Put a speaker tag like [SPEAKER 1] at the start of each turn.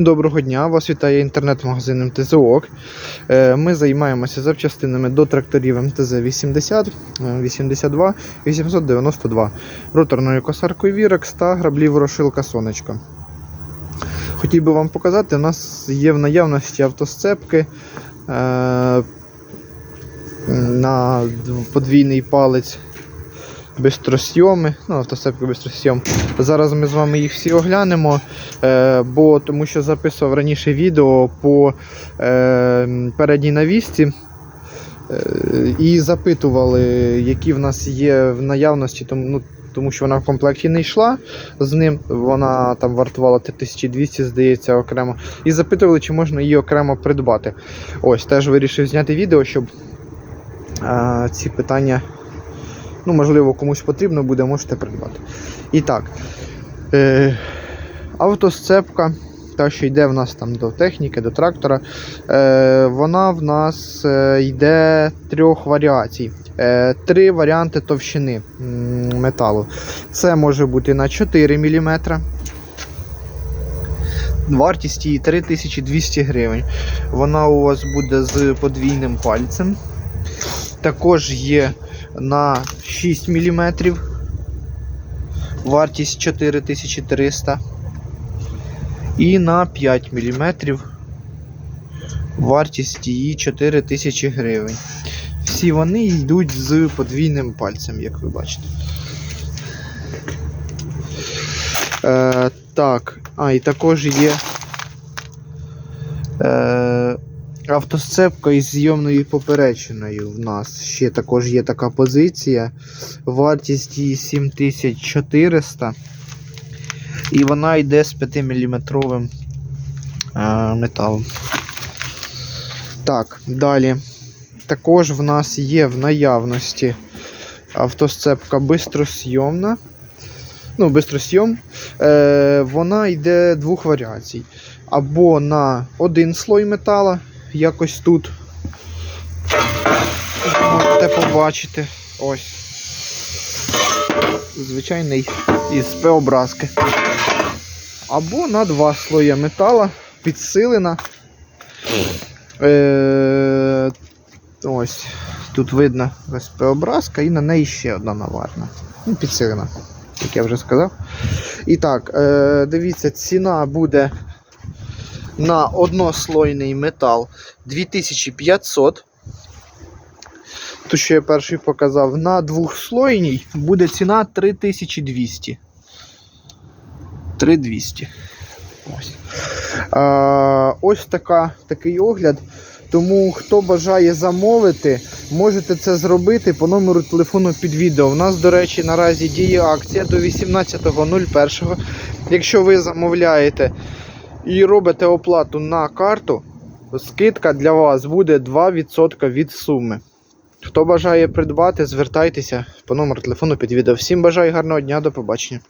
[SPEAKER 1] Доброго дня, вас вітає інтернет-магазин МТЗОК. Е, Ми займаємося запчастинами до тракторів МТЗ 80, е, 82, 892, роторною косаркою Вірекс та граблів ворошилка Сонечко. Хотів би вам показати, у нас є в наявності автосцепки е, на подвійний палець бистросйоми, ну, автосцепки бистросйом. Зараз ми з вами їх всі оглянемо. Е, бо тому що записував раніше відео по е, передній навісці. Е, і запитували, які в нас є в наявності, тому, ну, тому що вона в комплекті не йшла з ним, вона там вартувала 3200, здається, окремо. І запитували, чи можна її окремо придбати. Ось, теж вирішив зняти відео, щоб е, ці питання, ну, можливо, комусь потрібно буде, можете придбати. І так. Е, Автосцепка, та, що йде в нас там до техніки, до трактора, е, вона в нас е, йде трьох варіацій. Е, три варіанти товщини металу. Це може бути на 4 мм. Вартість її 3200 гривень. Вона у вас буде з подвійним пальцем. Також є на 6 мм. Вартість 4300 і на 5 мм вартість її 4000 гривень. Всі вони йдуть з подвійним пальцем, як ви бачите. Е, так, а, і також є е, автосцепка із зйомною поперечиною. В нас ще також є така позиція. Вартість її 7400. І вона йде з 5-мм металом. Так, далі. Також в нас є в наявності автосцепка бистросйомна. Ну, бистросйом. Е, вона йде двох варіацій. Або на один слой метала, якось тут. Можете побачити. Ось. Звичайний із П-образки. Або на два слої метала підсилена. Е, ось. Тут видно СП-образка і на неї ще одна наварна. Ну, підсилена, як я вже сказав. І так, е, дивіться, ціна буде на однослойний метал 2500. То, що я перший показав, на двохслойній буде ціна 3200. 3200. Ось. А, ось така, такий огляд. Тому хто бажає замовити, можете це зробити по номеру телефону під відео. У нас, до речі, наразі діє акція до 18.01. Якщо ви замовляєте і робите оплату на карту, скидка для вас буде 2% від суми. Хто бажає придбати, звертайтеся по номеру телефону під відео. Всім бажаю гарного дня, до побачення.